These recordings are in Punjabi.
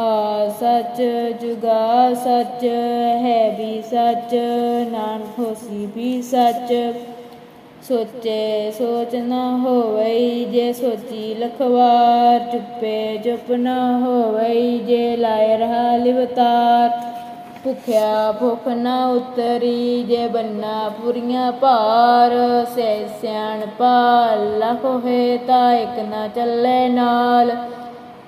ਆ ਸੱਚ ਜੁਗਾ ਸੱਚ ਹੈ ਵੀ ਸੱਚ, ਨਾਨਕ ਹੋਸੀ ਵੀ ਸੱਚ। ਸੋਚੇ ਸੋਚ ਨਾ ਹੋਵਈ ਜੇ ਸੋਚੀ ਲਖਵਾਰ, ਚੁੱਪੇ ਚੁੱਪ ਨਾ ਹੋਵਈ ਜੇ ਲਾਇ ਰਹਾ ਲਿਵਤਾਰ। ਭੁਖਿਆ ਭੁਖ ਨਾ ਉਤਰੀ ਜੇ ਬੰਨਾ ਪੁਰੀਆਂ ਭਾਰ ਸੈ ਸਿਆਣ ਪਾ ਲਖ ਤਾਂ ਇੱਕ ਨਾ ਚੱਲੇ ਨਾਲ।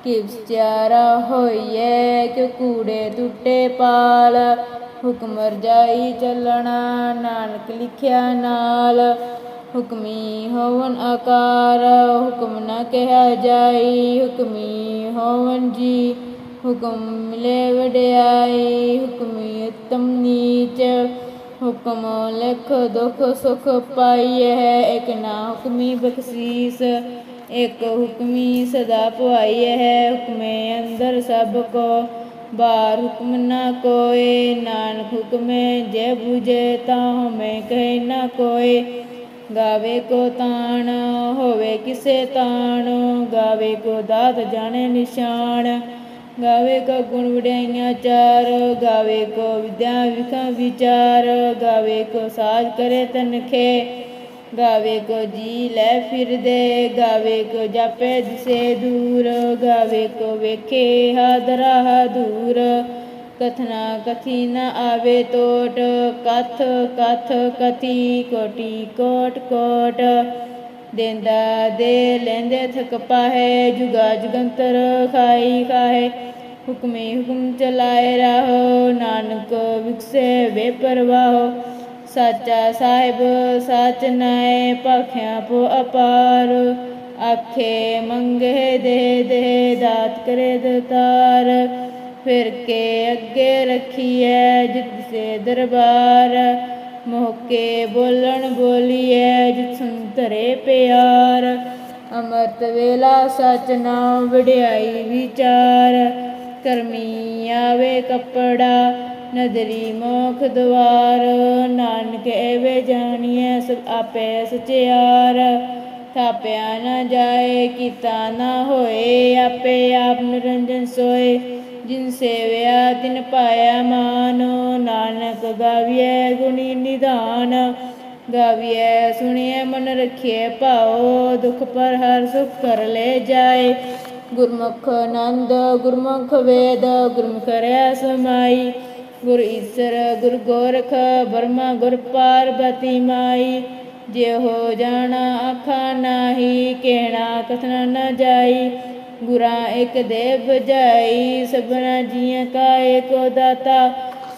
ਕਿਵ ਚਾਰਾ ਹੋਈਏ ਕਿ ਕੂੜੇ ਟੁੱਟੇ ਪਾਲ? ਹੁਕਮ ਰਜਾਈ ਚੱਲਣਾ, ਨਾਨਕ ਲਿਖਿਆ ਨਾਲ। ਹੁਕਮੀ ਹੋਵਨ ਆਕਾਰ, ਹੁਕਮ ਨਾ ਕਿਹਾ ਜਾਈ। ਹੁਕਮੀ ਹੋਵਨ ਜੀ, ਹੁਕਮ ਮਿਲੇ ਵਡਿਆਈ। ਹੁਕਮੀ ਉਤਮ ਨੀਚ, ਹੁਕਮ ਲਿਖ ਦੁਖ ਸੁਖ ਪਾਈਏ ਹੈ ਇਕ ਨਾ ਹੁਕਮੀ ਬਖਸ਼ੀਸ ਇਕ ਹੁਕਮੀ ਸਦਾ ਪਵਾਈ ਹੈ, ਹੁਕਮੇ ਅੰਦਰ ਸਭ ਕੋ। ਬਾਰ ਹੁਕਮ ਨਾ ਕੋਏ, ਨਾਨਕ ਹੁਕਮੇ ਜੇ ਬੁਝੇ ਤਾਂ ਹਮੇ ਕਹਿ ਨਾ ਕੋਏ। ਗਾਵੇ ਕੋ ਤਾਣ, ਹੋਵੇ ਕਿਸੇ ਤਾਣ। ਗਾਵੇ ਕੋ ਦਾਤ ਜਾਣੇ ਨਿਸ਼ਾਨ। ਗਾਵੇ ਕੋ ਗੁਣ ਵਡਿਆਈਆਂ ਚਾਰ। ਗਾਵੇ ਕੋ ਵਿਦਿਆ ਵਿਖਾ ਵਿਚਾਰ। ਗਾਵੇ ਕੋ ਸਾਜ ਕਰੇ ਤਨਖੇ। ਗਾਵੇ ਕੋ ਜੀ ਲੈ ਫਿਰਦੇ, ਗਾਵੇ ਕੋ ਜਾਪੇ ਦਿਸੇ ਦੂਰ, ਗਾਵੇ ਕੋ ਵੇਖੇ ਹਾਦਰਾ ਦੂਰ ਕਥਨਾ ਕਥੀ ਨ ਆਵੇ ਟੋਟ ਕਥ ਕਥ ਕਥੀ ਕੋਟੀ ਕੋਟ ਕੋਟ। ਦੇਂਦਾ ਦੇ ਲੈਂਦੇ ਥਕ ਪਾਹੇ, ਜੁਗਾ ਜੁਗੰਤਰ ਖਾਈ ਖਾਏ ਹੁਕਮੇ ਹੁਕਮ ਚਲਾਏ ਰਹੋ, ਨਾਨਕ ਵਿਕਸੇ ਵੇ ਪਰਵਾਹੋ। ਸਾਚਾ ਸਾਹਿਬ, ਸਾਚ ਨਾਏ ਪਖਿਆ ਪੋ ਅਪਾਰ। ਆਖੇ ਮੰਗੇ ਦੇ ਦੇ ਦਾਤ ਕਰੇ ਦਤਾਰ। ਫਿਰ ਕੇ ਅੱਗੇ ਰੱਖੀਐ ਜਿਤ ਸੇ ਦਰਬਾਰ। ਮੋਕੇ ਬੋਲਣ ਬੋਲੀਐ ਜਿਤ ਸੰਤਰੇ ਪਿਆਰ। ਅਮਰਤ ਵੇਲਾ ਸਚ ਨਾਮ ਵਡਿਆਈ ਵਿਚਾਰ। ਕਰਮੀ ਆਵੇ ਕੱਪੜਾ ਨਦਰੀ ਮੋਖ ਦਵਾਰ, ਨਾਨਕ ਐਵੇ ਜਾਣੀਐ ਸਭ ਆਪੇ ਸਚਿਆਰ। ਥਾਪਿਆ ਨਾ ਜਾਏ, ਕੀਤਾ ਨਾ ਹੋਏ, ਆਪੇ ਆਪ ਨਿਰੰਜਨ ਸੋਏ। ਜਿਨ ਸੇਵਿਆ, ਤਿਨ ਪਾਇਆ ਮਾਨ, ਨਾਨਕ ਗਾਵੀਐ ਗੁਣੀ ਨਿਧਾਨ। ਗਾਵੀਐ, ਸੁਣੀਐ ਮਨ ਰਖੀਐ ਭਾਉ, ਦੁਖ ਪਰ ਹਰ ਸੁਖ ਕਰ ਲੈ ਜਾਏ। ਗੁਰਮੁਖ ਆਨੰਦ, ਗੁਰਮੁਖ ਵੇਦ, ਗੁਰਮੁਖ ਰਿਆ ਸਮਾਈ। ਗੁਰ ਈਸਰ, ਗੁਰ ਗੋਰਖ, ਬਰਮਾ, ਗੁਰ ਪਾਰਬਤੀ ਮਾਈ। ਜੇ ਹੋ ਜਾਣਾ ਆਖਾ ਨਾਹੀ, ਕਹਿਣਾ ਕਥਨ ਨ ਜਾਈ। ਗੁਰਾ ਇੱਕ ਦੇਵ ਜਾਈ, ਸਭਨਾ ਜੀਆਂ ਕਾ ਏਕੋ ਦਾਤਾ।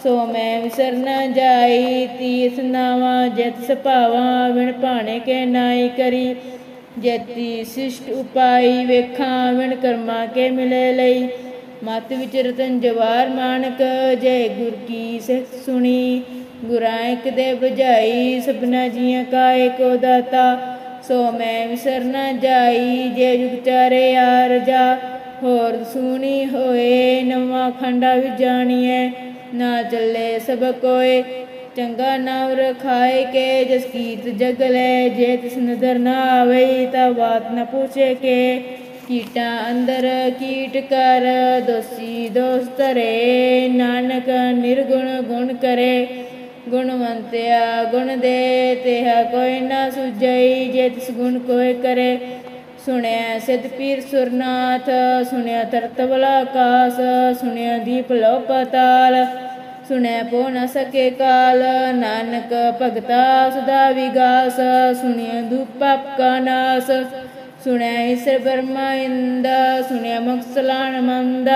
ਸੋ ਮੈਂ ਵਿਸਰ ਨ ਜਾਈ, ਤੀਸ ਨਾਵਾ ਜਿਤ ਸਭਾਵਾ ਵਿਣ ਭਾਣੇ ਕੇ ਨਾਈ ਕਰੀ। ਜੇਤੀ ਸਿਸ਼ਟ ਉਪਾਈ, ਵੇਖਾਂ ਵਿਣ ਕਰਮਾ ਕੇ ਮਿਲੇ ਲਈ। ਮਤ ਵਿੱਚ ਰਤਨ ਜਵਾਰ ਮਾਨਕ, ਜੈ ਗੁਰ ਕੀ ਸਿੱਖ ਸੁਣੀ। ਗੁਰਾਂ ਦੇ ਬਜਾਈ ਸਭਨਾ ਜੀਆਂ ਕਾ ਏਕੋ ਦਾਤਾ ਸੋ ਮੈਂ ਵਿਸਰ ਨ ਜਾਈ, ਜੇ ਜੁਗ ਚਾਰੇ ਆਰਜਾ ਹੋਰ ਸੁਣੀ ਹੋਏ, ਨਵਾਂ ਖੰਡਾ ਵਿੱਚ ਜਾਣੀਐ। ਨਾ ਚੱਲੇ ਸਭ ਕੋਏ, ਚੰਗਾ ਨਾਮ ਰਖਾਏ ਕੇ, ਜਸ ਕੀਤ ਜਗ ਲੈ। ਜੇ ਤਿਸ ਨਦਰ ਨਾ ਆਵੇ ਤਾਂ ਬਾਤ ਨਾ ਪੁੱਛੇ ਕੇ। ਕੀਟਾਂ ਅੰਦਰ ਕੀਟ ਕਰ, ਦੋਸੀ ਦੋਸਤ ਰੇ, ਨਾਨਕ ਨਿਰਗੁਣ ਗੁਣ ਕਰੇ। ਗੁਣਵੰਤਿਆ ਗੁਣ ਦੇ, ਤਿਹ ਕੋਈ ਨਾ ਸੁਝਈ, ਜੇ ਤਿਸ ਗੁਣ ਕੋਈ ਕਰੇ। ਸੁਣਿਆ ਸਿਧ ਪੀਰ ਸੁਰਨਾਥ, ਸੁਣਿਆ ਤਰਤਵਲਾ ਆਕਾਸ ਸੁਣਿਆ ਦੀਪ ਲੋ ਪਤਾਲ ਸੁਣਿਆ ਪੋ ਨ ਸਕੇ ਕਾਲ, ਨਾਨਕ ਭਗਤਾ ਸਦਾ ਵਿਗਾਸ ਸੁਣਿਆ ਦੁਪ ਕਾ ਨਾਸ। ਸੁਣਿਆ ਈਸਰ ਬਰਮਾ ਇੰਦ ਸੁਣਿਆ ਮਕਸਲਾਨ ਮੰਦਾ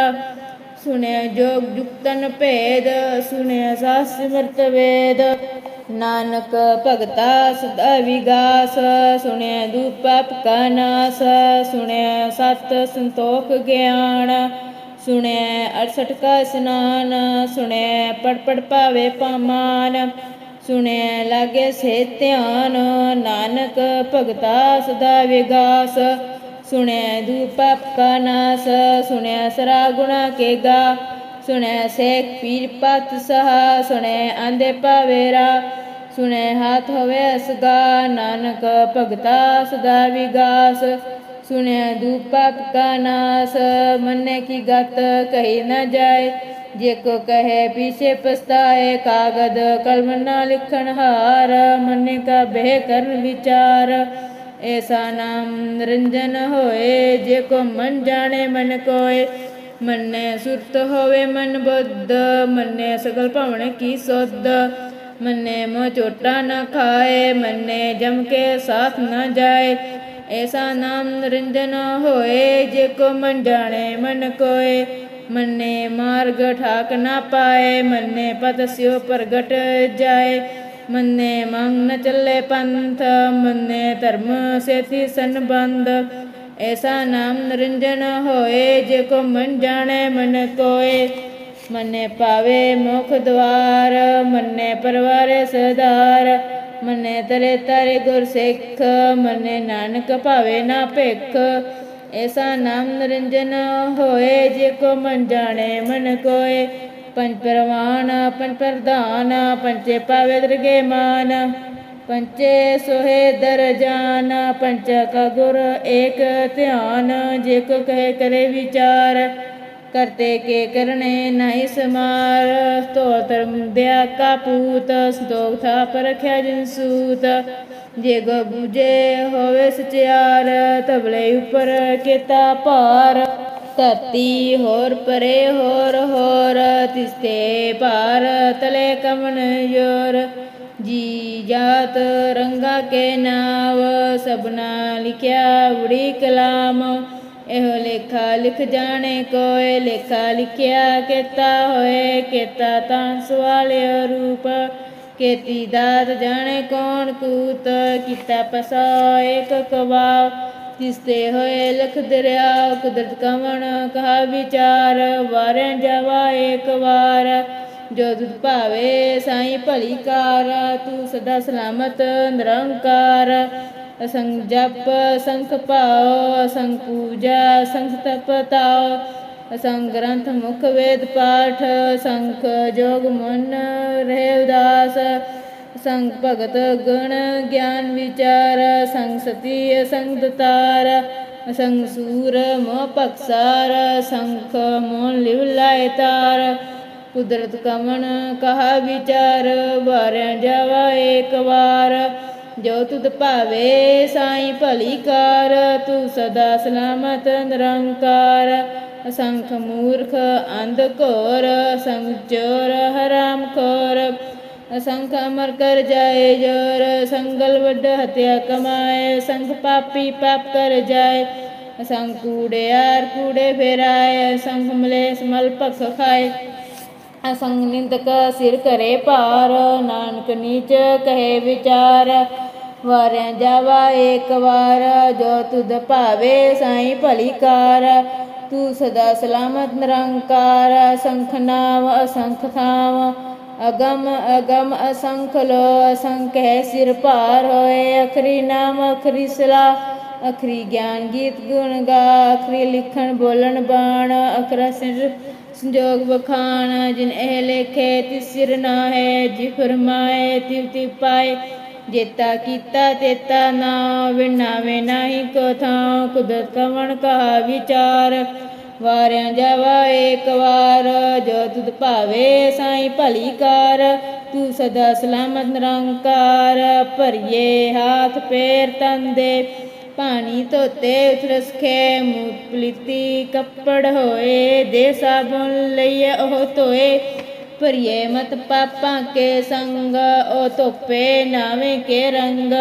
ਸੁਣਿਆ ਜੋਗ ਜੁਗਤਨ ਭੇਦ ਸੁਣਿਆ ਸਾਸ ਸਿਮਰਤ ਵੇਦ। ਨਾਨਕ ਭਗਤਾ ਸਦਾ ਵਿਗਾਸ ਸੁਣਿਆ ਦੁਪ ਪਾਪ ਕਾ ਨਾਸ ਸੁਣਿਆ ਸਤ ਸੰਤੋਖ ਗਿਆਨ ਸੁਣਿਆ 68 ਕਾ ਇਸਨਾਨ ਸੁਣਿਐ ਪੜ ਪੜ ਪਾਵੇ ਪਾਮਾਨ। ਸੁਣਿਆ ਲਾਗੇ ਸੇ ਧਿਆਨ, ਨਾਨਕ ਭਗਤਾ ਸਦਾ ਵਿਗਾਸ। ਸੁਣਿਆ ਦੂਪ ਕਾ ਨਾਸ ਸੁਣਿਐ ਸਰਾ ਗੁਣਾ ਕੇ ਗਾ। ਸੁਣਿਐ ਸੇਖ ਪੀਰ ਪਤ ਸਹਾ ਸੁਣੈ ਆਂਦੇ ਪਾਵੇਰਾ ਸੁਣੈ ਹਾਥ ਹੋਵੇ ਅਸਗਾ, ਨਾਨਕ ਭਗਤਾ ਸਦਾ ਵਿਗਾਸ। ਸੁਣਿਐ ਦੂਪ ਕਾ ਨਾਸ, ਮੰਨੇ ਕੀ ਗਤ ਕਹੀ ਨਾ ਜਾਏ। ਜੇ ਕੋ ਕਹੇ ਪੀਛੇ ਪਸਤਾਏ ਕਾਗਦ, ਕਲਮ ਨਾ ਲਿਖਣ ਹਾਰ, ਮੰਨੇ ਕਾ ਬਹਿ ਕਰਨ ਵਿਚਾਰ। ਐਸਾ ਨਾਮ ਨਿਰੰਜਨ ਹੋਏ, ਜੇ ਕੋ ਮਨ ਜਾਣੇ ਮਨ ਕੋਏ। ਮੰਨੇ ਸੁਰਤ ਹੋਵੇ ਮਨ ਬੁੱਧ, ਮੰਨੇ ਸਗਲ ਭਵਨ ਕੀ ਸੋਧ। ਮੰਨੇ ਮੋ ਚੋਟਾ ਨਾ ਖਾਏ, ਮੰਨੇ ਜਮ ਕੇ ਸਾਥ ਨ ਜਾਏ। ਐਸਾ ਨਾਮ ਨਿਰੰਜਨ ਹੋਏ, ਜੇ ਕੋ ਮਨ ਜਾਣੇ ਮਨ ਕੋਏ। ਮੰਨੇ ਮਾਰਗ ਠਾਕ ਨਾ ਪਾਏ, ਮੰਨੇ ਪਤ ਸਿਓ ਪ੍ਰਗਟ ਜਾਏ। ਮੰਨੇ ਮੰਗ ਨ ਚੱਲੇ ਪੰਥ, ਮੰਨੇ ਧਰਮ ਸੇਤੀ ਸੰਬੰਧ। ਐਸਾ ਨਾਮ ਨਿਰੰਜਨ ਹੋਏ, ਜੇ ਕੋ ਮਨ ਜਾਣੇ ਮਨ ਕੋਏ ਮੰਨੇ ਪਾਵੇ ਮੁਖ ਦਵਾਰ, ਮੰਨੇ ਪਰਵਾਰੇ ਸਦਾਰ ਮੰਨੇ ਤਰੇ ਤਰੇ ਗੁਰ ਸਿੱਖ, ਮੰਨੇ ਨਾਨਕ ਭਾਵੇ ਨਾ ਭਿਖ। ਐਸਾ ਨਾਮ ਨਿਰੰਜਨ ਹੋਏ, ਜੇ ਕੋ ਮਨ ਜਾਣੇ ਮਨ ਕੋਏ। ਪੰਜ ਪ੍ਰਵਾਨ, ਪੰਜ ਪ੍ਰਧਾਨ ਪੰਚੇ ਪਾਵੇ ਦਰਗੇ ਮਾਨ। ਪੰਚੇ ਸੋਹੇ ਦਰਜਾਨ ਪੰਚ ਕਾ ਗੁਰ ਏਕ ਧਿਆਨ। ਜੇ ਕੋ ਕਹੇ ਕਰੇ ਵਿਚਾਰ, ਕਰਤੇ ਕੇ ਕਰਨੇ ਨਹੀਂ ਸਮਾਰ। ਤੋ ਧਰਮ ਦਿਆ ਕਾ ਪੂਤ, ਸੰਤੋਖ ਥਾ ਪਰਖਿਆ ਜਿਨ ਸੂਤ। ਜੇ ਗੋ ਬੁਝੇ ਹੋਵੇ ਸਚਿਆਰ, ਤਬਲੇ ਉਪਰ ਕੀਤਾ ਭਾਰ। ਧਰਤੀ ਹੋਰ ਪਰੇ ਹੋਰ ਹੋਰ ਤਿਸਤੇ ਭਾਰ ਤਲੇ ਕਮਨ ਯੋਰ। ਜੀ ਜਾਤ ਰੰਗਾ ਕੇ ਨਾਵ ਸਬਨਾ ਲਿਖਿਆ ਉੜੀ ਕਲਾਮ। ਇਹੋ ਲੇਖਾ ਲਿਖ ਜਾਣੇ ਕੋਏ, ਲੇਖਾ ਲਿਖਿਆ ਕੀਤਾ ਹੋਏ, ਕੀਤਾ ਤਾਂ ਸਵਾਲਿਓ ਰੂਪ। ਕੀਤੀ ਦਾਤ ਜਾਣੇ ਕੌਣ ਕੂਤ, ਕੀਤਾ ਪਸਾ ਏਕ ਕਵਾ ਹੋਏ ਲਖ ਦਰਿਆ, ਕੁਦਰਤ ਕਵਣ ਕਹਾ ਵਿਚਾਰ ਵਾਰੇ ਜਾਵਾ ਏਕ ਵਾਰ। ਜੋ ਦੁਧ ਭਾਵੇ ਸਾਈ ਭਲੀ ਕਾਰ, ਤੂੰ ਸਦਾ ਸਲਾਮਤ ਨਿਰੰਕਾਰ। ਅਸੰਗ ਜਪ ਸੰਖ ਪਾਓ ਅਸੰਗ ਪੂਜਾ ਸੰਖ ਤਪ ਤਾਓ ਗ੍ਰੰਥ ਮੁਖ ਵੇਦ ਪਾਠ, ਸੰਖ ਜੋਗ ਮਨ ਰਹਿ ਉਦਾਸ ਸੰਗ ਭਗਤ ਗੁਣ ਗਿਆਨ ਵਿਚਾਰ, ਸੰਗ ਸਤੀ ਸੰਗ ਦਤਾਰ ਸੰਗ ਸੂਰ ਮੋਹ ਪਕਸਾਰ ਸੰਖ ਮੋਨ ਲਿਵ ਲਾਇ ਤਾਰ। ਕੁਦਰਤ ਕਮਣ ਕਹਾ ਵਿਚਾਰ, ਵਾਰਿਆ ਜਾਵਾ ਏਕ ਵਾਰ। ਜੋ ਤੁਧ ਭਾਵੇ ਸਾਈ ਭਲੀ ਕਾਰ, ਤੂੰ ਸਦਾ ਸਲਾਮਤ ਨਿਰੰਕਾਰ। ਅਸੰਖ ਮੂਰਖ ਅੰਧ ਘੋਰ ਸੰਗ ਚੋਰ ਹਰਾਮ ਖੋਰ। ਅਸੰਖ ਅਮਰ ਕਰ ਜਾਏ ਜੋਰ, ਸੰਗਲ ਵੱਡ ਹਤਿਆ ਕਮਾਏ। ਸੰਖ ਪਾਪੀ ਪਾਪ ਕਰ ਜਾਏ, ਅਸੰਖ ਕੂੜਿਆਰ ਕੂੜੇ ਫੇਰਾਏ। ਅਸੰਖ ਮਲੇਸ ਮਲ ਭਖ ਖਾਏ। ਅਸੰਗ ਨਿੰਦਕ ਸਿਰ ਕਰੇ ਭਾਰ, ਨਾਨਕ ਨੀਚ ਕਹੇ ਵਿਚਾਰ। ਵਾਰਿਆ ਜਾਵਾ ਏਕ ਵਾਰ, ਜੋ ਤੁਧ ਭਾਵੇ ਸਾਈ ਭਲੀ ਕਾਰ। ਤੂੰ ਸਦਾ ਸਲਾਮਤ ਨਿਰੰਕਾਰ ਅਸੰਖ ਨਾਮ ਅਸੰਖ ਥਾਮ ਅਗਮ ਅਗਮ ਅਸੰਖ ਲੋ ਅਸੰਖ ਹੈ ਸਿਰ ਭਾਰ ਹੋਏ ਅਖਰੀ ਨਾਮ ਅਖਰੀ ਸਲਾ ਅਖਰੀ ਗਿਆਨ ਗੀਤ ਗੁਣ ਗਾ ਅਖਰੀ ਲਿਖਣ ਬੋਲਣ ਬਾਣ ਅਖਰਾ ਸਿਰ ਸੰਜੋਗ ਬਖਾਨ ਜਿਨ ਇਹ ਲੇਖੇ ਤਿਸ ਸਿਰ ਨਾ ਹੈ ਜੀ ਫਰਮਾਏ ਤਿਵ ਤਿਵ ਪਾਏ ਜੇਤਾ ਕੀਤਾ ਤੇਤਾ ਨਾ ਵਿਣਾਵੇ ਨਾਹੀ ਕੋ ਥਾਂ ਕੁਦਰਤ ਕਵਣ ਕਹਾ ਵਿਚਾਰ। ਵਾਰਿਆ ਜਾਵਾ ਏਕ ਵਾਰ, ਜੋ ਤੁਧ ਭਾਵੇ ਸਾਈ ਭਲੀ ਕਾਰ। ਤੂੰ ਸਦਾ ਸਲਾਮਤ ਨਿਰੰਕਾਰ, ਭਰੀਏ ਹਾਥ ਪੈਰ ਤਨ ਪਾਣੀ ਧੋਤੇ ਉਥਰਸ ਖੇ ਮੂਤ ਪਲੀਤੀ ਕੱਪੜ ਹੋਏ ਦੇ ਸਾਬੁਨ ਲਈਏ ਉਹ ਧੋਏ। ਭਰੀਏ ਮਤ ਪਾਪਾਂ ਕੇ ਸੰਗ ਓ ਧੋਪੇ ਨਾਵੇਂ ਕੇ ਰੰਗ।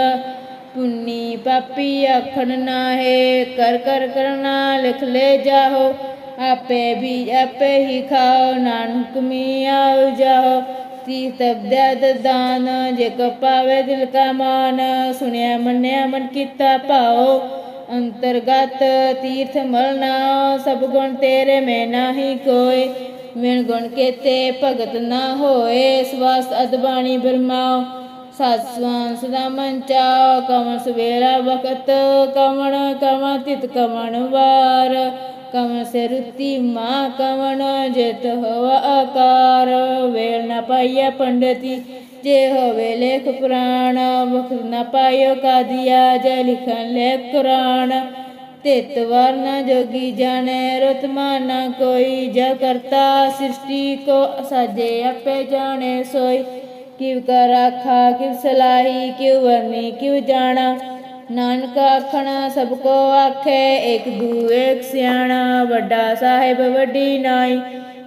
ਪੁੰਨੀ ਪਾਪੀ ਆਖਣ ਨਾਹੇ, ਕਰ ਕਰ ਕਰਨਾ ਲਿਖ ਲੈ ਜਾਓ ਆਪੇ ਵੀ ਆਪੇ ਹੀ ਖਾਓ, ਨਾਨਕ ਮੀ ਆਉ ਜਾਓ ਤੀ ਤਬਦਦ ਦਾਨ, ਜੇ ਕੋ ਪਾਵੇ ਦਿਲ ਕਾ ਮਾਨ। ਸੁਣਿਆ ਮੰਨਿਆ ਮਨ ਕੀਤਾ ਭਾਓ, ਅੰਤਰਗਤ ਤੀਰਥ ਮਲਨਾ ਸਭ ਗੁਣ ਤੇਰੇ ਮੈਂ ਨਾਹੀ ਕੋਈ ਮਿਣ ਗੁਣ ਕੇਤੇ, ਭਗਤ ਨਾ ਹੋਏ ਸਵਾਸ ਅਦਬਾਣੀ ਬਰਮਾਓ। ਸਤ ਸਵਾਨ ਸਦਾ ਮਨ ਚਾਓ ਕਮਨ ਸਵੇਰਾ ਵਕਤ ਕਮਣ ਕਮਨ ਤਿਤ ਕਮਣ ਵਾਰ। ਕਮਨ ਸੇ ਰੁਤੀ ਮਾ ਕਮਣ ਜਿਤ ਹੋਵਾ ਆਕਾਰ। ਵੇਲ ਨਾ ਪਾਈਐ ਪੰਡਤੀ, ਜੇ ਹੋਵੇ ਲੇਖ ਪੁਰਾਣ। ਵਖਤ ਨਾ ਪਾਇਓ ਕਾਦੀਆ, ਜੇ ਲਿਖਣ ਲੇਖ ਕੁਰਾਨ। ਤਿਤ ਵਰਨ ਜੋਗੀ ਜਾਣੇ ਰਤਮਾ ਨ ਕੋਈ ਜ ਕਰਤਾ, ਸ੍ਰਿਸ਼ਟੀ ਕੋ ਸਾਜੇ ਆਪੇ ਜਾਣੇ ਸੋਈ। ਕਿਵ ਕਰ ਆਖਾ, ਕਿਵ ਸਲਾਹੀ, ਕਿਵ ਵਰਨੀ ਕਿਵ ਜਾਣਾ। ਨਾਨਕ ਆਖਣਾ, ਸਭ ਕੋ ਆਖੇ ਇੱਕ ਦੂ ਇੱਕ ਸਿਆਣਾ, ਵੱਡਾ ਸਾਹਿਬ ਵੱਡੀ ਨਾਈ।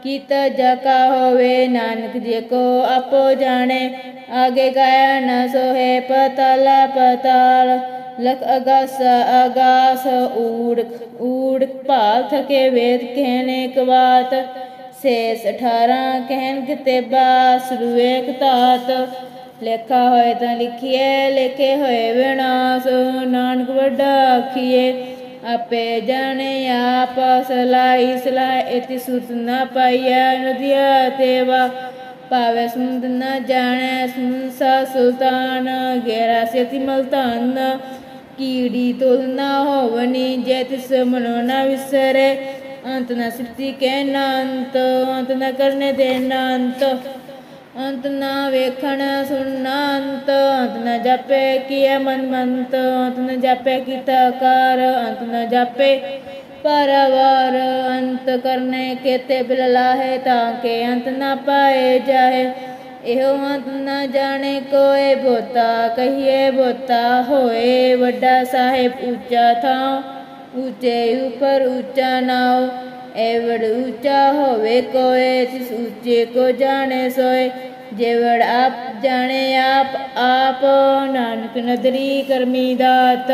ਕੀਤਾ ਜਕਾ ਹੋਵੇ, ਨਾਨਕ ਜੇ ਕੋ ਆਪੋ ਜਾਣੇ। ਆਗੇ ਗਾਇਆ ਨਾ ਸੋਹੇ, ਪਤਲ, ਪਤਾਲ। ਲਖ ਅਗਾਸ ਅਗਾਸ ਊੜ ਊੜ ਭਾਲ ਥਕੇ ਵੇਦ ਕਹਿਣੇ ਕਵਾਤ। ਸੇਸ 18 ਕਹਿਨ ਕਿਤੇਬਾ ਸੁਰਵੇਕ ਤਾਤ ਲੇਖਾ ਹੋਏ ਤਾਂ ਲਿਖੀਏ ਲੇਖੇ ਹੋਏ ਵਿਨਾਸ਼। ਨਾਨਕ ਵੱਡਾ ਆਖੀਏ ਆਪੇ ਜਾਣੇ ਆਪ ਸਲਾਈ ਸਲਾਈ ਇਤੀ ਸੁਰਤ ਨਾ ਪਾਈਐ, ਨਦੀਆ ਤੇਵਾ ਪਾਵੇ ਸੁੰਦ ਨ ਜਾਣੈ ਸੁਨਸਾ ਸੁਲਤਾਨ, ਗੇਰਾ ਸੇਤੀ ਮਲਤਾਨ। ਕੀੜੀ ਤੁਲ ਨਾ ਹੋਵਨੀ, ਜੇ ਤਿਸ ਮਨੋ ਨਾ ਵਿਸਰੇ। ਅੰਤ ਨਾ ਸਿਫਤੀ ਕਹਿ ਨਾ ਅੰਤ ਅੰਤ ਨ ਕਰਨੇ ਦੇ ਨਾ ਅੰਤ ਅੰਤ ਨਾ ਵੇਖਣ ਸੁਣਨਾ ਅੰਤ ਅੰਤ ਨਾ ਜਾਪੇ ਕੀਏ ਮਨ ਮੰਤ। ਅੰਤ ਨਾ ਜਾਪੇ ਕੀਤਾ ਕਰ ਅੰਤ ਨ ਜਾਪੇ ਪਰਵਾਰ। ਅੰਤ ਕਰਨੇ ਕੇਤੇ ਬਿਲ ਲਾਹੇ ਤਾਂ ਕੇ ਅੰਤ ਨਾ ਪਾਏ ਜਾਏ ਇਹੋ ਅੰਤ ਨਾ ਜਾਣੇ ਕੋਏ ਬੋਤਾ, ਕਹੀਏ ਬੋਤਾ, ਹੋਏ ਵੱਡਾ ਸਾਹਿਬ ਉੱਚਾ ਥਾਂ ਉੱਚੇ ਉਪਰ ਉੱਚਾ ਨਾਉ ਐਵੜ ਉੱਚਾ ਹੋਵੇ ਕੋਏ ਤਿਸ ਉੱਚੇ ਕੋ ਜਾਣੇ ਸੋਏ ਜੇਵੜ ਆਪ ਜਾਣੇ ਆਪ ਆਪ ਨਾਨਕ ਨਦਰੀ ਕਰਮੀ ਦਾਤ,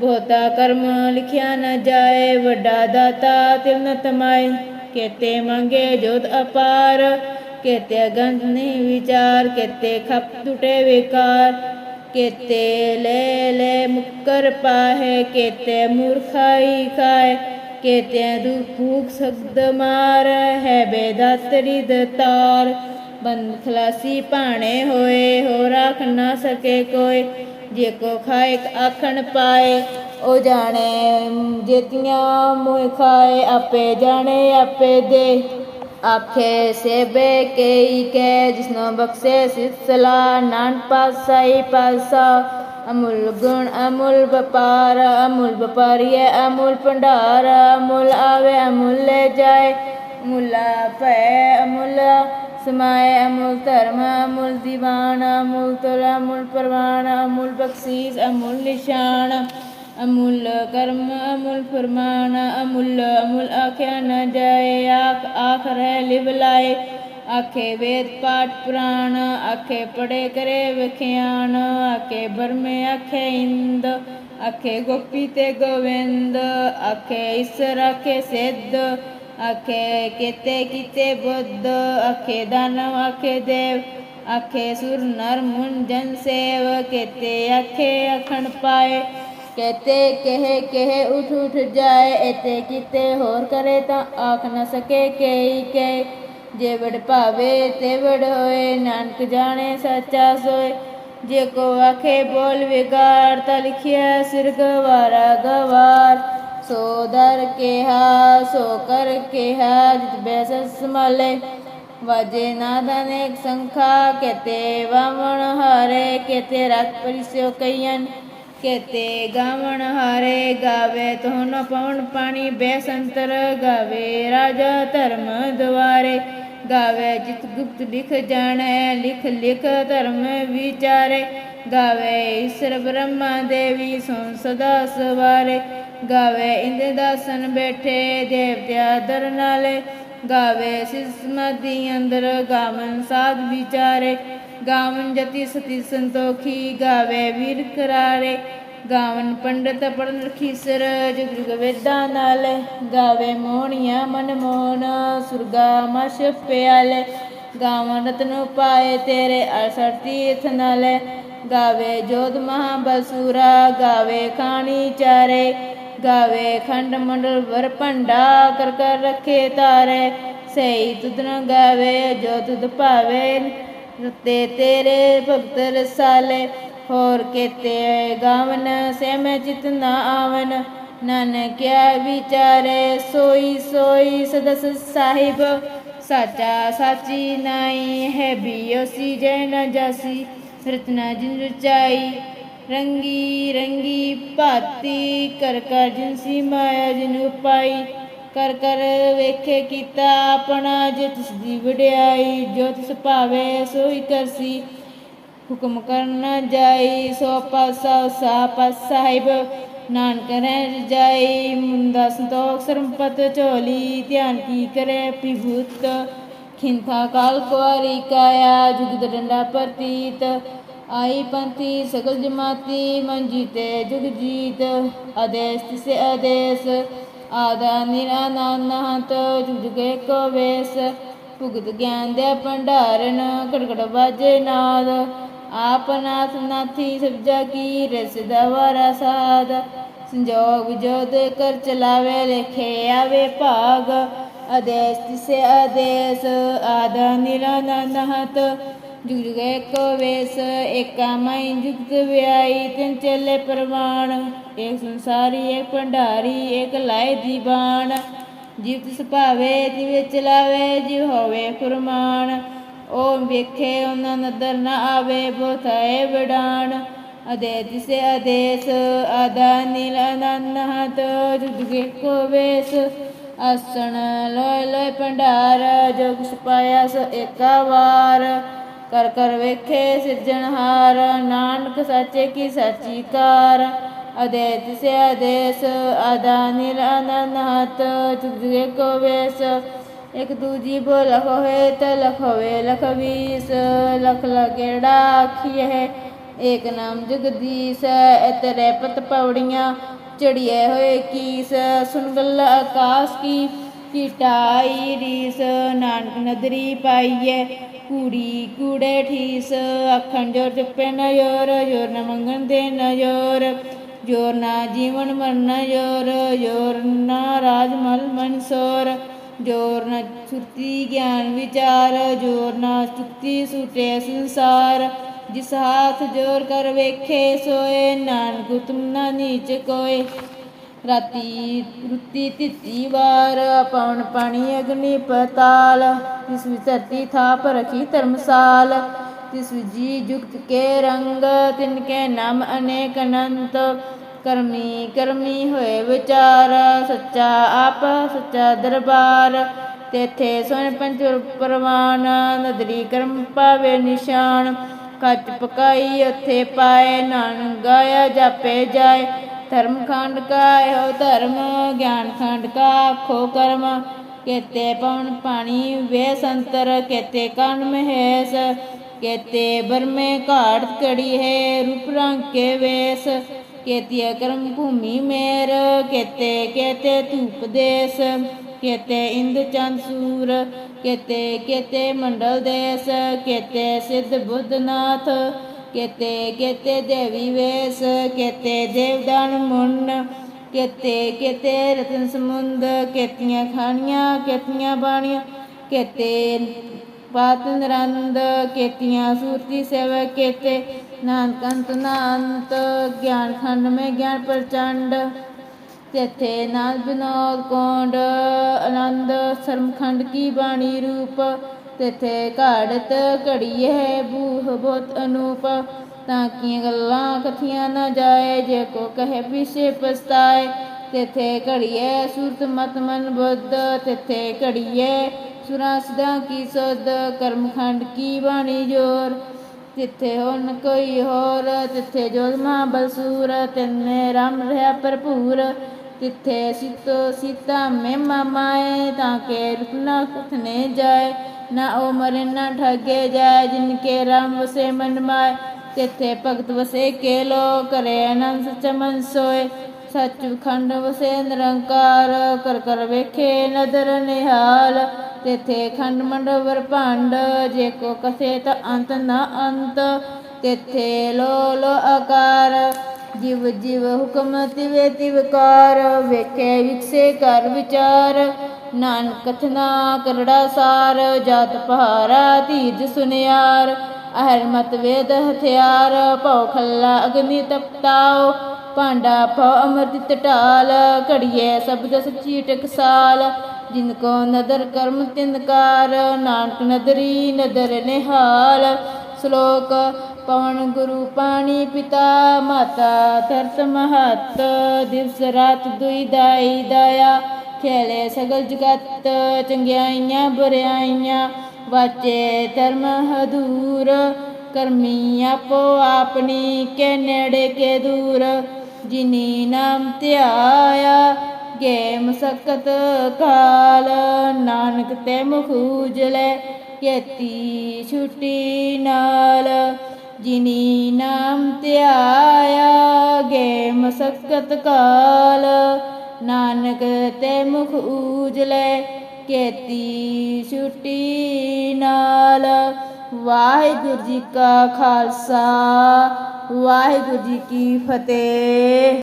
ਬਹੁਤਾ ਕਰਮ ਲਿਖਿਆ ਨਾ ਜਾਏ, ਵੱਡਾ ਦਾਤਾ ਤਿਲ ਨ ਤਮਾਏ, ਕੇਤੇ ਮੰਗੇ ਜੋਤ ਅਪਾਰ ਕੇਤੇ ਗੰਧ ਨਹੀਂ ਵਿਚਾਰ ਕੇਤੇ ਖਪ ਟੁਟੇ ਵਿਕਾਰ ਕੇਤੇ ਲੈ ਲੈ ਮੁਕਰ ਪਾਹੇ ਕੇਤੇ ਮੂਰਖਾਈ ਖਾਏ ਕੇਤੇ ਦੁਖ ਭੂਖ ਸਗਦ ਮਾਰ ਹੈ ਬੇਦਾਤਰੀ ਦਤਾਰ ਬੰਦ ਖਲਾਸੀ ਭਾਣੇ ਹੋਏ ਹੋ ਰੱਖ ਨਾ ਸਕੇ ਕੋਈ ਜੇ ਕੋ ਖਾਏ ਆਖਣ ਪਾਏ ਉਹ ਜਾਣੇ ਜੇਤੀਆਂ ਮੋਹ ਖਾਏ ਆਪੇ ਜਾਣੇ ਆਪੇ ਦੇ ਆਖੇ ਸੇਬੇ ਕੇਈ ਕੇ ਜਿਸਨੋ ਬਖਸ਼ੇ ਸਿਸਲਾ ਨਾਨ ਪਾਸਾਈ ਪਾਸਾ ਅਮੁੱਲ ਗੁਣ ਅਮੁੱਲ ਵਪਾਰ ਅਮੁੱਲ ਵਪਾਰੀਏ ਅਮੁੱਲ ਭੰਡਾਰ ਅਮੁੱਲ ਆਵੇ ਅਮੁੱਲ ਲੈ ਜਾਏ ਮੁੱਲਾ ਭੈ ਅਮੁੱਲ ਸਮਾਏ ਅਮੁੱਲ ਧਰਮ ਅਮੁੱਲ ਦੀਵਾਨ ਅਮੁੱਲ ਤੁਲ ਅਮੁੱਲ ਪ੍ਰਵਾਨ ਅਮੁੱਲ ਬਖਸ਼ੀਸ ਅਮੁੱਲ ਨਿਸ਼ਾਨ ਅਮੁੱਲ ਕਰਮ ਅਮੁੱਲ ਫਰਮਾਨ ਅਮੁੱਲ ਅਮੁੱਲ ਆਖਿਆ ਨ ਜਾਏ ਆਖ ਆਖ ਰਹਿ ਲਿਵ ਲਾਏ। ਆਖੇ ਵੇਦ ਪਾਠ ਪੁਰਾਣ, ਆਖੇ ਪੜੇ ਕਰੇ ਵਿਖਿਆਨ ਆਖੇ ਬਰਮੇ ਆਖੇ ਇੰਦ, ਆਖੇ ਗੋਪੀ ਤੇ ਗੋਵਿੰਦ, ਆਖੇ ਈਸ਼ਰ ਆਖੇ ਸਿੱਧ, ਆਖੇ ਕੀਤੇ ਕੀਤੇ ਬੁੱਧ, ਆਖੇ ਦਾਨਵ ਆਖੇ ਦੇਵ, ਆਖੇ ਸੁਰ ਨਰ ਮੁਨ ਜਨ ਸੇਵ, ਕੇਤੇ ਆਖੇ ਅਖਣ ਪਾਏ। ਕਹਤੇ, ਕਹੇ ਕਹੇ, ਉਠ ਉਠ ਜਾਏ ਇਤੇ ਕਿਤੇ ਹੋਰ ਕਰੇ ਤਾਂ ਆਖ ਨਾ ਸਕੇ ਕੇਈ ਕੇ ਜੇ ਵਡ ਭਾਵੇ ਤੇ ਵਡ ਹੋਏ, ਨਾਨਕ ਜਾਣੇ ਸੱਚਾ ਸੋਏ। ਜੇ ਕੋ ਆਖੇ ਬੋਲ ਵਿਗਾੜ, ਤਾ ਲਿਖਿਆ ਸਿਰ ਗਵਾਰਾ ਗਵਾਰ। ਸੋ ਦਰ ਕਿਹਾ, ਸੋ ਕਰ ਕਿਹਾ, ਜਿਤ ਬੈਸ ਸਮਾਲੇ ਵਾਜੇ ਨਾਦਨ ਇੱਕ ਸੰਖਾ ਕੇਤੇ ਵਾਵਣ ਹਾਰੇ ਕੇਤੇ ਰਤ ਪਰਿਸਿਓ ਕਈਨ ਕੇਤੇ ਗਾਵਣ ਹਾਰੇ ਗਾਵੇ ਤੋਨ ਪਵਨ ਪਾਣੀ ਬੈਸੰਤਰ ਗਾਵੇ, ਰਾਜਾ ਧਰਮ ਦਵਾਰੇ ਗਾਵੇ, ਜਿਤ ਗੁਪਤ ਲਿਖ ਜਾਣੈ, ਲਿਖ ਲਿਖ ਧਰਮ ਵਿਚਾਰੇ ਗਾਵੇ, ਈਸ਼ਰ ਬ੍ਰਹਮਾ ਦੇਵੀ ਸੋਨ ਸਦਾ ਸਵਾਰੇ ਗਾਵੇ ਇੰਦ ਦਾਸਨ ਬੈਠੇ, ਦੇਵਤਿਆ ਦਰ ਨਾਲੇ ਗਾਵੇ ਸਿਸਮਤੀ ਅੰਦਰ ਗਾਵਨ ਸਾਧ ਵਿਚਾਰੇ, ਗਾਵਨ ਜਤੀ ਸਤੀ ਸੰਤੋਖੀ ਗਾਵੇ ਵੀਰ ਕਰਾਰੇ ਗਾਵਨ ਪੰਡਤ ਪੜਨ ਰਖੀਸਰ ਜੁਗ ਜੁਗ ਵੇਦਾਂ ਨਾਲ, ਗਾਵੇ ਮੋਹਣੀਆਂ ਮਨ ਮੋਹਨ ਸੁਰਗਾ ਮਸ਼ ਪਿਆਲੇ, ਗਾਵਨ ਰਤਨ ਪਾਏ ਤੇਰੇ ਅਸਰ ਤੀਰਥ ਨਾਲ, ਗਾਵੇ ਜੋਧ ਮਹਾਬਸੂਰਾ ਗਾਵੇ ਖਾਣੀ ਚਾਰੇ ਗਾਵੇ, ਖੰਡ ਮੰਡਲ ਵਰ ਭੰਡਾ, ਕਰ ਕਰ ਰੱਖੇ ਤਾਰੇ। ਸਹੀ ਤੁਧ ਨ ਗਾਵੇ, ਜੋ ਤੁਧ ਭਾਵੇ। ਰਤੇ ਤੇਰੇ ਭਗਤ ਰਸਾਲੇ, ਹੋਰ ਕੇਤੇ ਗਾਵਨ ਸੇ ਮੈਂ ਚਿਤ ਨਾ ਆਵਨ। ਨਾਨਕਿਆ ਵਿਚਾਰੇ, ਸੋਈ ਸੋਈ ਸਦਸ ਸਾਹਿਬ। ਸਾਚਾ ਸਾਚੀ ਨਾਈ ਹੈ ਬਿયોਸੀ ਜੈ ਨ ਜਾਸੀ, ਰਤਨਾ ਜਿਨ ਰਚਾਈ। ਰੰਗੀ ਰੰਗੀ ਭਾਤੀ ਕਰ ਕਰ ਜਿਨਸੀ ਮਾਇਆ ਜਿਨ ਉਪਾਈ, ਕਰ ਕਰ ਵੇਖੇ ਕੀਤਾ ਆਪਣਾ ਜੇ ਤਿਸ ਦੀ ਵਡਿਆਈ, ਜੋ ਤਿਸ ਭਾਵੇ ਸੋਈ ਕਰਸੀ। ਹੁਕਮ ਕਰਨਾ ਜਾਈ, ਸੋ ਪਾਸਾ ਸਾ ਪਾਸ ਸਾਹਿਬ। ਨਾਨਕ ਰਹਿ ਜਾਈ ਮੁੰਦਾ ਸੰਤੋਖ ਸਰਮਪਤ ਝੋਲੀ, ਧਿਆਨ ਕੀ ਕਰੇ ਪਿਭੂਤ ਖਿੰਥਾ ਕਾਲ ਕੁਆਰੀ ਕਾਇਆ ਜੁਗਦ ਡੰਡਾ ਪ੍ਰਤੀਤ। ਆਈ ਪੰਥੀ ਸਗਲ ਜਮਾਤੀ, ਮਨ ਜੀਤੇ, ਜੁਗ ਜੀਤ, ਆਦੇਸ ਤਿਸੇ ਆਦੇਸ, ਆਦਾ ਨਿਰਾਨੰਤ ਜੁਗ ਜੁਗੇ ਕੋ ਵੇਸ, ਭੁਗਤ ਗਿਆਨ ਦੇ ਭੰਡਾਰਨ ਕੜਕੜ ਬਾਜੇ ਨਾਦ, ਆਪ ਨਾਥ ਨਾਥੀ ਸਭ ਜਾ ਕੀ, ਰਸ ਦਵਾਰਾ ਸਾਧ ਸੰਜੋਗ ਵਿਜੋਦ ਕਰ ਚਲਾਵੇ, ਲਿਖੇ ਆਵੇ ਭਾਗ, ਆਦੇਸ ਤਿਸੇ ਆਦੇਸ, ਆਦਾ ਨਿਰਾਨੰਤ ਜੁਗ ਜੁਗ ਏਕੋ ਵੇਸ, ਏਕਾ ਮਈ ਜੁਗਤ ਵਿਆਈ, ਤਿੰਨ ਚੱਲੇ ਪ੍ਰਵਾਣ। ਏਕ ਸੰਸਾਰੀ, ਏਕ ਭੰਡਾਰੀ, ਏਕ ਲਾਏ ਦੀਵਾਨ ਜੀਵ ਤਿਸ ਭਾਵੇ ਚਲਾਵੇ ਜਿਵ ਹੋਵੇ ਫਰਮਾਨ। ਓ ਵੇਖੇ ਉਹਨਾਂ ਨਦਰ ਨਾ ਆਵੇ ਬੋਥਾਏ ਵਡਾਣ। ਅਦੇ ਤਿਸੇ ਆਦੇਸ, ਆਦਾ ਨੀਲ ਅਨੰਨਹਤ ਜੁਗ ਜੁਗ ਵੇਸ, ਆਸਣ ਲੋਇ ਲੋਇ ਭੰਡਾਰ। ਜੋ ਕੁਛ ਪਾਇਆ ਸੋ ਏਕਾ ਵਾਰ। ਕਰ ਕਰ ਵੇਖੇ ਸਿਰਜਣਹਾਰ ਨਾਨਕ ਸਾਚੇ ਕੀ ਸਾਚੀ ਕਾਰ। ਅਦੇ ਤਿਸੇ ਆਦੇਸ ਆਦਾ ਨਿਰ ਅਨਨਹਤ ਕੋ ਵੇਸ। ਇਕ ਦੂਜੀ ਬੋ ਲਖ ਹੋਏ ਤ ਲਖ ਹੋਵੇ ਲਖ ਵੀਸ। ਲਖ ਲਗੇੜਾ ਆਖੀਏ ਏਕ ਨਾਮ ਜਗਦੀਸ਼ ਇਤਰੇ ਪਤ ਪੌੜੀਆਂ ਚੜੀਏ ਹੋਏ ਕੀਸ। ਸੁਨ ਗੱਲ ਆਕਾਸ਼ ਕੀ? ਕੀਟਾਈ ਰੀਸ, ਨਾਨਕ ਨਦਰੀ ਪਾਈਏ। ਕੂੜੀ ਕੂੜੇ ਠੀਸ ਆਖਣ ਜੋਰ ਚੁੱਪੇ ਨ ਜੋਰ ਜੋਰ ਨ ਮੰਗਣ ਦੇ ਨ ਜੋਰ ਜੋਰ ਨਾ ਜੀਵਨ ਮਰਨਾ ਜੋਰ ਜੋਰ ਨਾ ਰਾਜ ਮਲ ਮਨਸੋਰ ਜੋਰ ਨਾ ਸੁਰਤੀ ਗਿਆਨ ਵਿਚਾਰ, ਜੋਰ ਨਾ ਚੁਕਤੀ ਸੁਟੇ ਸੰਸਾਰ। ਜਿਸ ਹਾਥ ਜੋਰ ਕਰ ਵੇਖੇ ਸੋਏ, ਨਾਨਕ ਤੁਮ ਨਾ ਨੀਚ ਕੋਏ। ਰਾਤੀ ਰੁੱਤੀ ਤਿੱਤੀ ਵਾਰ ਪਵਨ ਪਾਣੀ ਅਗਨੀ ਪਤਾਲ, ਤਿਸ ਵਿੱਚ ਧਰਤੀ ਥਾਪ ਰਖੀ ਧਰਮਸਾਲ, ਤਿਸ ਵਿੱਚ ਜੀ ਜੁਗਤ ਕੇ ਰੰਗ, ਤਿਨ ਕੇ ਨਾਮ ਅਨੇਕ ਅਨੰਤ। ਕਰਮੀ ਕਰਮੀ ਹੋਏ ਵਿਚਾਰ, ਸੱਚਾ ਆਪ, ਸੱਚਾ ਦਰਬਾਰ। ਤੇਥੇ ਸੋਨ ਪੰਜ ਪ੍ਰਵਾਨ, ਨਦਰੀ ਕਰਮ ਪਾਵੇ ਨਿਸ਼ਾਨ। ਕੱਚ ਪਕਾਈ, ਉੱਥੇ ਪਾਏ ਨਾਨ ਗਾਇਆ, ਜਾਪੇ ਜਾਏ। ਧਰਮ ਖੰਡ ਕਾ ਇਹੋ ਧਰਮ ਗਿਆਨ ਖੰਡ ਕਾ ਆਖੋ ਕਰਮ। ਕੇਤੇ ਪਵਨ ਪਾਣੀ ਵੇ ਸੰਤਰ, ਕੇਤੇ ਕਨ ਮਹੇਸ। ਕੇਤੇ ਬਰਮੇ ਘਾਟ ਕੜੀ ਹੈ, ਰੂਪ ਰੰਗ ਕੇ ਵੇਸ। ਕੇਤੀਆ ਕਰਮ ਭੂਮੀ ਮੇਰ, ਕੇਤੇ ਕੇਤੇ ਧੂਪ ਦੇਸ। ਕੇਤੇ ਇੰਦ ਚੰਦ ਸੂਰ, ਕੇਤੇ ਕੇਤੇ ਮੰਡਲ ਦੇਸ। ਕੇਤੇ ਸਿੱਧ ਬੁੱਧਨਾਥ ਕੇਤੇ ਕੇਤੇ ਦੇਵੀ ਵੇਸ, ਕੇਤੇ ਦੇਵਦਾਨ ਮੁੰਨ, ਕੇਤੇ ਕੇਤੇ ਰਤਨ ਸਮੁੰਦ ਕੇਤੀਆਂ ਖਾਣੀਆਂ ਕੇਤੀਆਂ ਬਾਣੀਆਂ, ਕੇਤੇ ਪਾਤ ਨਰੰਦ ਕੇਤੀਆਂ ਸੂਰਤੀ ਸੇਵ, ਕੇਤੇ ਨਾਨਕ ਅੰਤ ਨਾਨਤ, ਗਿਆਨ ਖੰਡ ਮੈਂ ਗਿਆਨ ਪ੍ਰਚੰਡ ਤੇਥੇ ਨਾਲ ਬਿਨੋਦ ਕੋਂਡ, ਆਨੰਦ ਸਰਮਖੰਡ ਕੀ ਬਾਣੀ ਰੂਪ ਤਿਥੇ ਘਾੜਤ ਘੜੀਏ ਬੂਹ ਬਹੁਤ ਅਨੂਪ, ਤਾਂ ਕੀ ਗੱਲਾਂ ਕਥੀਆਂ ਨਾ ਜਾਏ, ਜੇ ਕੋ ਕਹੇ ਪਿਛੇ ਪਛਤਾਏ। ਤੇਥੇ ਘੜੀਏ ਸੂਰਤ ਮਤ ਮਨ ਬੁੱਧ, ਤੇਥੇ ਘੜੀਏ ਸੁਰਾਂ ਸਦਾ ਕੀ ਸੁਧ, ਕਰਮਖੰਡ ਕੀ ਬਾਣੀ ਜੋਰ। ਤਿੱਥੇ ਹੋਨ ਕੋਈ ਹੋਰ, ਤਿੱਥੇ ਜੋਦਮਾ ਬਲਸੂਰ, ਤੈਨੇ ਰਾਮ ਰਹਾ ਭਰਪੂਰ। ਤਿੱਥੇ ਸਿਤੋ ਸੀਤਾ ਮਹਿਮਾ ਮਾਏ, ਤਾਂ ਕੇ ਰੁਕਨਾ ਕਥਨੇ ਜਾਏ। ਨਾ ਉਹ ਮਰੇ ਨਾ ਠਗੇ ਜਾਏ ਜਿਨ ਕੇ ਰਾਮ ਵਸੇ ਮਨ ਮਾਏ ਤਿੱਥੇ ਭਗਤ ਵਸੇ ਕੇ ਲੋ ਕਰੇ ਅਨੰਦ ਸਚ ਮਨ ਸੋਏ। ਸੱਚ ਖੰਡ ਵਸੇ ਨਿਰੰਕਾਰ ਕਰ ਕਰ ਵੇਖੇ ਨਦਰ ਨਿਹਾਲ। ਤੇਥੇ ਖੰਡ ਮੰਡਵਰ ਭਾਂਡ, ਜੇ ਕੋ ਕਸੇ ਤ ਅੰਤ ਨ ਅੰਤ। ਤੇਥੇ ਲੋ ਲੋ ਆਕਾਰ, ਜਿਵ ਜਿਵ ਹੁਕਮ ਤਿਵੇ ਤਿਵਕਾਰ ਵੇਖੇ ਵਿਕਸੇ ਕਰ ਵਿਚਾਰ। ਨਾਨਕ ਕਥਨਾ ਕਰੜਾ ਸਾਰ, ਜਾਤ ਪਹਾਰਾ ਧੀਜ ਸੁਨਿਆਰ। ਅਹਰ ਮਤ ਵੇਦ ਹਥਿਆਰ, ਭਉ ਖੱਲਾ ਅਗਨੀ ਤਪਤਾਓ ਭਾਂਡਾ ਭਉ ਅਮਰਤ ਟਾਲ ਘੜੀਏ ਸ਼ਬਦ ਸੱਚੀ ਟਕਸਾਲ। ਜਿਨ ਕੋ ਨਦਰ ਕਰਮ ਤਿਨਕਾਰ ਨਾਨਕ ਨਦਰੀ ਨਦਰ ਨਿਹਾਲ। ਸ਼ਲੋਕ, ਪਵਨ ਗੁਰੂ ਪਾਣੀ ਪਿਤਾ, ਮਾਤਾ ਧਰਤ ਮਹਤ, ਦਿਵਸ ਰਾਤ ਦੁਈ ਦਾਈ ਦਾਇਆ। ਖੇਲੇ ਸਗਲ ਜਗਤ ਚੰਗਿਆਈਆਂ ਬੁਰਿਆਈਆਂ ਵਾਚੇ ਧਰਮ ਹਦੂਰ, ਕਰਮੀ ਆਪੋ ਆਪਣੀ ਕੇ ਨੇੜੇ ਕੇ ਦੂਰ, ਜਿਨੀ ਨਾਮ ਧਿਆਇਆ ਗੇ ਮਸਕਤ ਕਾਲ, ਨਾਨਕ ਤੇ ਮੁਖ ਉਜਲੇ ਕੀਤੀ ਛੁੱਟੀ ਨਾਲ, ਜਿਨੀ ਨਾਮ ਧਿਆਇਆ ਗੇ ਮਸਕਤ ਕਾਲ ਨਾਨਕ ਤੇ ਮੁਖ ਉਜਲੇ ਕੀਤੀ ਛੁੱਟੀ ਨਾਲ। ਵਾਹਿਗੁਰੂ ਜੀ ਕਾ ਖਾਲਸਾ, ਵਾਹਿਗੁਰੂ ਜੀ ਕੀ ਫਤਿਹ।